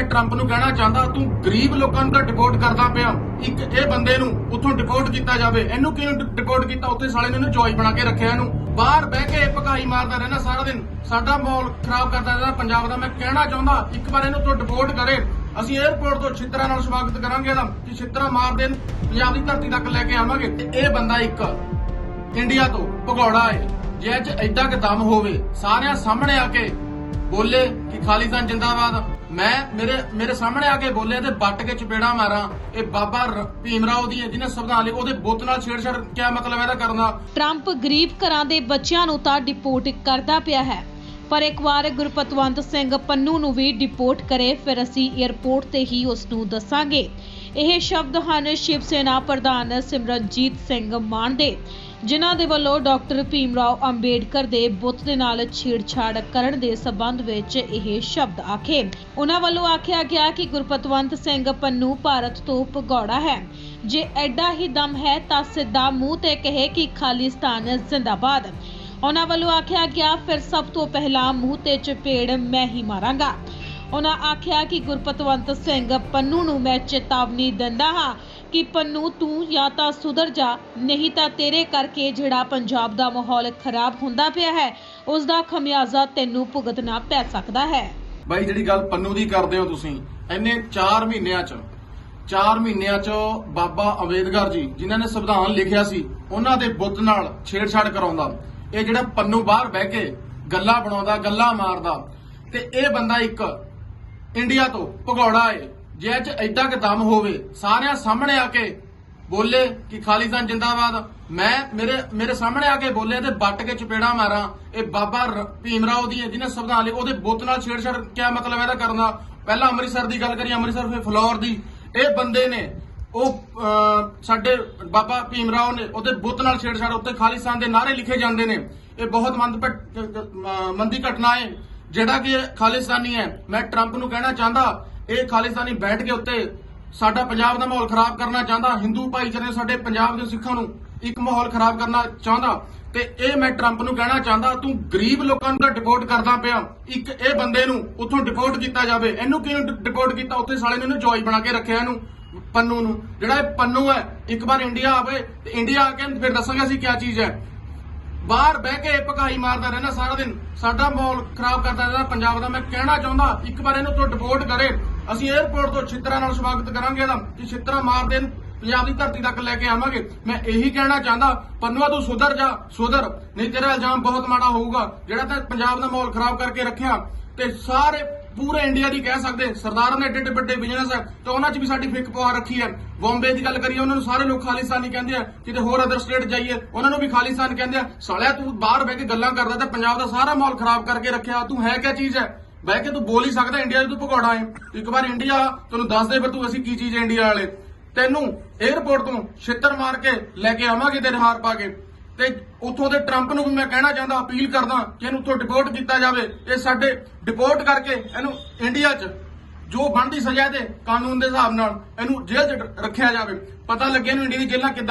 ਮੈਂ ਟਰੰਪ ਨੂੰ ਕਹਿਣਾ ਚਾਹੁੰਦਾ, ਤੂੰ ਗਰੀਬ ਲੋਕਾਂ ਨੂੰ ਤਾਂ ਡਿਪੋਰਟ ਕਰਦਾ ਪਿਆ। ਇੱਕ ਇਹ ਬੰਦੇ ਨੂੰ ਉੱਥੋਂ ਡਿਪੋਰਟ ਕੀਤਾ ਜਾਵੇ। ਇਹਨੂੰ ਕਿਉਂ ਡਿਪੋਰਟ ਕੀਤਾ? ਉੱਥੇ ਸਾਲੇ ਨੇ ਇਹਨੂੰ ਜੋਈ ਬਣਾ ਕੇ ਰੱਖਿਆ ਇਹਨੂੰ। ਬਾਹਰ ਬਹਿ ਕੇ ਭਕਾਈ ਮਾਰਦਾ ਰਹਿਣਾ ਸਾਰਾ ਦਿਨ। ਸਾਡਾ ਮਾਹੌਲ ਖਰਾਬ ਕਰਦਾ ਰਹਿਣਾ ਪੰਜਾਬ ਦਾ। ਮੈਂ ਕਹਿਣਾ ਚਾਹੁੰਦਾ, ਇੱਕ ਵਾਰ ਇਹਨੂੰ ਤੋਂ ਡਿਪੋਰਟ ਕਰੇ। ਅਸੀਂ 에어ਪੋਰਟ ਤੋਂ ਛਿੱਤਰਾਂ ਨਾਲ ਸਵਾਗਤ ਕਰਾਂਗੇ ਇਹਦਾ, ਕਿ ਛਿੱਤਰਾਂ ਮਾਰ ਦੇਣ। ਪੰਜਾਬ ਦੀ ਧਰਤੀ ਤੱਕ ਲੈ ਕੇ ਆਵਾਂਗੇ। ਇਹ ਬੰਦਾ ਇੱਕ, ਇੰਡੀਆ ਤੋਂ ਭਗੌੜਾ ਹੈ। ਜੇ ਅੱਜ ਐਡਾ ਕਿ ਦਮ ਹੋਵੇ, ਸਾਰਿਆਂ ਸਾਹਮਣੇ ਆ ਕੇ ਬੋਲੇ ਖਾਲਿਸਤਾਨ ਜਿੰਦਾਬਾਦ। ਮੈਂ ਮੇਰੇ ਮੇਰੇ ਸਾਹਮਣੇ ਆ ਕੇ ਬੋਲੇ ਤੇ ਵੱਟ ਕੇ ਚਪੇੜਾ ਮਾਰਾਂ। ਇਹ ਬਾਬਾ ਰ- ਦੀ ਜਿਹਨੇ ਸੰਵਿਧਾਨ ਲਿਖ ਉਹਦੇ ਬੁੱਤ ਨਾਲ ਛੇੜਛਾੜ ਕਿਆ ਮਤਲਬ ਇਹਦਾ ਕਰਨ? ਟਰੰਪ ਗਰੀਬ ਘਰਾਂ ਦੇ ਬੱਚਿਆਂ ਨੂੰ ਤਾਂ ਡਿਪੋਰਟ ਕਰਦਾ ਪਿਆ ਹੈ। ਪਰ ਇੱਕ ਵਾਰ ਗੁਰਪਤਵੰਤ ਸਿੰਘ ਪੰਨੂ ਨੂੰ ਵੀ ਡਿਪੋਰਟ ਕਰੇ, ਫਿਰ ਅਸੀਂ 에ਅਰਪੋਰਟ ਤੇ ਹੀ ਉਸ ਨੂੰ ਦੱਸਾਂਗੇ। ਇਹ ਸ਼ਬਦ ਹਨ ਸ਼ਿਵ ਸੈਨਾ ਪ੍ਰਧਾਨ ਸਿਮਰਨਜੀਤ ਸਿੰਘ ਮਾਨ ਦੇ। ਜਿਨ੍ਹਾਂ ਦੇ ਵੱਲੋਂ ਡਾਕਟਰ ਭੀਮ ਰਾਓ ਅੰਬੇਡਕਰ ਦੇ ਬੁੱਤ ਦੇ ਨਾਲ ਛੇੜਛਾੜ ਕਰਨ ਦੇ ਸਬੰਧ ਵਿੱਚ ਇਹ ਸ਼ਬਦ ਆਖੇ। ਉਹਨਾਂ ਵੱਲੋਂ ਆਖਿਆ ਗਿਆ ਕਿ ਗੁਰਪਤਵੰਤ ਸਿੰਘ ਪੰਨੂ ਭਾਰਤ ਤੋਂ ਭਗੌੜਾ ਹੈ। ਜੇ ਐਡਾ ਹੀ ਦਮ ਹੈ ਤਾਂ ਸਿੱਧਾ ਮੂੰਹ ਤੇ ਕਹੇ ਕਿ ਖਾਲਿਸਤਾਨ ਜ਼ਿੰਦਾਬਾਦ। ਉਹਨਾਂ ਵੱਲੋਂ ਆਖਿਆ ਗਿਆ, ਫਿਰ ਸਭ ਤੋਂ ਪਹਿਲਾਂ ਮੂੰਹ ਤੇ ਚਪੇੜ ਮੈਂ ਹੀ ਮਾਰਾਂਗਾ। ਉਹਨਾਂ ਆਖਿਆ ਕਿ ਗੁਰਪਤਵੰਤ ਸਿੰਘ ਪੰਨੂ ਨੂੰ ਮੈਂ ਚੇਤਾਵਨੀ ਦਿੰਦਾ ਹਾਂ ਕਿ ਪੰਨੂ ਤੂੰ ਜਾਂ ਤਾਂ ਸੁਧਰ ਜਾ, ਨਹੀਂ ਤਾਂ ਤੇਰੇ ਕਰਕੇ ਜਿਹੜਾ ਪੰਜਾਬ ਦਾ ਮਾਹੌਲ ਖਰਾਬ ਹੁੰਦਾ ਪਿਆ ਹੈ ਉਸ ਦਾ ਖਮਿਆਜ਼ਾ ਤੈਨੂੰ ਭੁਗਤਣਾ ਪੈ ਸਕਦਾ ਹੈ। ਬਾਈ, ਜਿਹੜੀ ਗੱਲ ਪੰਨੂ ਦੀ ਕਰਦੇ ਹੋ ਤੁਸੀਂ, ਇੰਨੇ 4 ਮਹੀਨਿਆਂ ਚ 4 ਮਹੀਨਿਆਂ ਚ ਬਾਬਾ ਅੰਬੇਦਕਰ ਜੀ, ਜਿਨ੍ਹਾਂ ਨੇ ਸੰਵਿਧਾਨ ਲਿਖਿਆ ਸੀ, ਉਹਨਾਂ ਦੇ ਬੁੱਤ ਨਾਲ ਛੇੜਛਾੜ ਕਰਾਉਂਦਾ। ਇਹ ਜਿਹੜਾ ਪੰਨੂ ਬਾਹਰ ਬਹਿ ਕੇ ਗੱਲਾਂ ਬਣਾਉਂਦਾ, ਗੱਲਾਂ ਮਾਰਦਾ, ਤੇ ਇਹ ਬੰਦਾ ਇੱਕ ਇੰਡੀਆ ਤੋਂ ਭਗੌੜਾ ਏ ਜੇ ਅੱਜ ਐਡਾ ਕਿ ਦਮ ਹੋਵੇ ਸਾਰਿਆਂ ਸਾਹਮਣੇ ਆ ਕੇ ਬੋਲੇ ਕਿ ਖਾਲਿਸਤਾਨ ਜਿੰਦਾਬਾਦ। ਮੈਂ ਮੇਰੇ ਮੇਰੇ ਸਾਹਮਣੇ ਆ ਕੇ ਬੋਲੇ ਤੇ ਵੱਟ ਕੇ ਚਪੇੜਾ ਮਾਰਾਂ। ਇਹ ਬਾਬਾ ਭੀਮ ਰਾਓ ਦੀ ਹੈ, ਜਿਹਨੇ ਸੰਵਿਧਾਨ ਲਿਖ ਉਹਦੇ ਬੁੱਤ ਨਾਲ ਛੇੜਛਾੜ ਕਿਆ ਮਤਲਬ ਇਹਦਾ ਕਰਨ ਪਹਿਲਾਂ ਅੰਮ੍ਰਿਤਸਰ ਦੀ ਗੱਲ ਕਰੀ ਅੰਮ੍ਰਿਤਸਰ ਫਿਰ ਫਲੋਰ ਦੀ। ਇਹ ਬੰਦੇ ਨੇ ਉਹ ਸਾਡੇ ਬਾਬਾ ਭੀਮ ਰਾਓ ਨੇ ਉਹਦੇ ਬੁੱਤ ਨਾਲ ਛੇੜਛਾੜ ਉੱਤੇ ਖਾਲਿਸਤਾਨ ਦੇ ਨਾਰੇ ਲਿਖੇ ਜਾਂਦੇ ਨੇ। ਇਹ ਬਹੁਤ ਮੰਦ ਮੰਦੀ ਘਟਨਾ ਹੈ ਜਿਹੜਾ ਕਿ ਖਾਲਿਸਤਾਨੀ ਹੈ। ਮੈਂ ਟਰੰਪ ਨੂੰ ਕਹਿਣਾ ਚਾਹੁੰਦਾ ਇਹ ਖਾਲਿਸਤਾਨੀ ਬੈਠ ਕੇ ਉੱਤੇ ਸਾਡਾ ਪੰਜਾਬ ਦਾ ਮਾਹੌਲ ਖਰਾਬ ਕਰਨਾ ਚਾਹੁੰਦਾ, ਹਿੰਦੂ ਭਾਈਚਾਰੇ ਨੇ ਸਾਡੇ ਪੰਜਾਬ ਦੇ ਸਿੱਖਾਂ ਨੂੰ ਇੱਕ ਮਾਹੌਲ ਖਰਾਬ ਕਰਨਾ ਚਾਹੁੰਦਾ ਤੇ ਇਹ ਮੈਂ ਟਰੰਪ ਨੂੰ ਕਹਿਣਾ ਚਾਹੁੰਦਾ, ਤੂੰ ਗਰੀਬ ਲੋਕਾਂ ਨੂੰ ਤਾਂ ਡਿਪੋਰਟ ਕਰਦਾ ਪਿਆ। ਇੱਕ ਇਹ ਬੰਦੇ ਨੂੰ ਉੱਥੋਂ ਡਿਪੋਰਟ ਕੀਤਾ ਜਾਵੇ, ਇਹਨੂੰ ਕਿਉਂ ਡਿਪੋਰਟ ਕੀਤਾ? ਉੱਥੇ ਸਾਲੇ ਨੇ ਇਹਨੂੰ ਜੋਈ ਬਣਾ ਕੇ ਰੱਖਿਆ ਇਹਨੂੰ, ਪੰਨੂ ਨੂੰ। ਜਿਹੜਾ ਇਹ ਪੰਨੂ ਹੈ, ਇੱਕ ਵਾਰ ਇੰਡੀਆ ਆਵੇ, ਤੇ ਇੰਡੀਆ ਆ ਕੇ ਫਿਰ ਦੱਸਾਂਗੇ ਅਸੀਂ ਕੀ ਚੀਜ਼ ਹੈ। ਬਾਹਰ ਬਹਿ ਕੇ ਭਕਾਈ ਮਾਰਦਾ ਰਹਿਣਾ ਸਾਰਾ ਦਿਨ। ਸਾਡਾ ਮਾਹੌਲ ਖਰਾਬ ਕਰਦਾ ਰਹਿਣਾ ਪੰਜਾਬ ਦਾ ਮੈਂ ਕਹਿਣਾ ਚਾਹੁੰਦਾ, ਇੱਕ ਵਾਰ ਇਹਨੂੰ ਤੋਂ ਡਿਪੋਰਟ ਕਰੇ। ਅਸੀਂ 에어ਪੋਰਟ ਤੋਂ ਛਿੱਤਰਾਂ ਨਾਲ ਸਵਾਗਤ ਕਰਾਂਗੇ ਇਹਦਾ, ਕਿ ਛਿੱਤਰਾਂ ਮਾਰ ਦੇਣ, ਪੰਜਾਬ ਦੀ ਧਰਤੀ ਤੱਕ ਲੈ ਕੇ ਆਵਾਂਗੇ। ਮੈਂ ਇਹੀ ਕਹਿਣਾ ਚਾਹੁੰਦਾ ਪੰਨੂਆ ਤੂੰ ਸੁਧਰ ਜਾ, ਸੁਧਰ। ਨਹੀਂ ਤੇਰਾ ਇਲਜ਼ਾਮ ਬਹੁਤ ਮਾੜਾ ਹੋਊਗਾ, ਜਿਹੜਾ ਤਾਂ ਪੰਜਾਬ ਦਾ ਮਾਹੌਲ ਖਰਾਬ ਕਰਕੇ ਰੱਖਿਆ। ਤੇ ਸਾਰੇ ਪੂਰੇ ਇੰਡੀਆ ਦੀ ਕਹਿ ਸਕਦੇ, ਸਰਦਾਰਾਂ ਨੇ ਏਡੇ ਏਡੇ ਵੱਡੇ ਬਿਜ਼ਨਸ ਹੈ ਤੇ ਉਹਨਾਂ 'ਚ ਵੀ ਸਾਡੀ ਫਿੱਕ ਪਵਾ ਰੱਖੀ ਹੈ ਬੰਬੇ ਦੀ ਗੱਲ ਕਰੀਏ, ਉਹਨਾਂ ਨੂੰ ਸਾਰੇ ਲੋਕ ਖਾਲਿਸਤਾਨੀ ਕਹਿੰਦੇ ਆ, ਕਿਤੇ ਹੋਰ ਅਦਰ ਸਟੇਟ ਜਾਈਏ, ਉਹਨਾਂ ਨੂੰ ਵੀ ਖਾਲਿਸਤਾਨ ਕਹਿੰਦੇ ਆ, ਸਾਲਿਆ ਤੂੰ ਬਾਹਰ ਬਹਿ ਕੇ ਗੱਲਾਂ ਕਰਦਾ ਤੇ ਪੰਜਾਬ ਦਾ ਸਾਰਾ ਮਾਹੌਲ ਖਰਾਬ ਕਰਕੇ ਰੱਖਿਆ, ਤੂੰ ਹੈ ਕਿਆ ਚੀਜ਼ ਹੈ ਬਹਿ ਕੇ ਤੂੰ ਬੋਲ ਹੀ ਸਕਦਾ, ਇੰਡੀਆ 'ਚ ਤੂੰ ਭਗੌੜਾ ਹੈ ਇੱਕ ਵਾਰ ਇੰਡੀਆ, ਤੈਨੂੰ ਦੱਸ ਦੇ ਫਿਰ ਤੂੰ ਅਸੀਂ ਕੀ ਚੀਜ਼ ਹੈ ਇੰਡੀਆ ਵਾਲੇ। ਤੈਨੂੰ 에어ਪੋਰਟ ਤੋਂ ਛਿੱਤਰ ਮਾਰ ਕੇ ਲੈ ਕੇ ਆਵਾਂਗੇ ਤੇਰੇ ਹਾਰ ਪਾ ਕੇ। ਤੇ ਉੱਥੋਂ ਦੇ ਟਰੰਪ ਨੂੰ ਵੀ ਮੈਂ ਕਹਿਣਾ ਚਾਹੁੰਦਾ, ਅਪੀਲ ਕਰਦਾ ਕਿ ਇਹਨੂੰ ਉੱਥੋਂ ਡਿਪੋਰਟ ਕੀਤਾ ਜਾਵੇ। ਇਹ ਸਾਡੇ ਡਿਪੋਰਟ ਕਰਕੇ ਇਹਨੂੰ ਇੰਡੀਆ 'ਚ ਜੋ ਬਣਦੀ ਸਜ਼ਾ ਤੇ ਕਾਨੂੰਨ ਦੇ ਹਿਸਾਬ ਨਾਲ ਇਹਨੂੰ ਜੇਲ੍ਹ 'ਚ ਰੱਖਿਆ ਜਾਵੇ। ਪਤਾ ਲੱਗੇ ਇਹਨੂੰ ਇੰਡੀਆ ਦੀ ਜੇਲ੍ਹਾਂ ਕਿੱਦਾਂ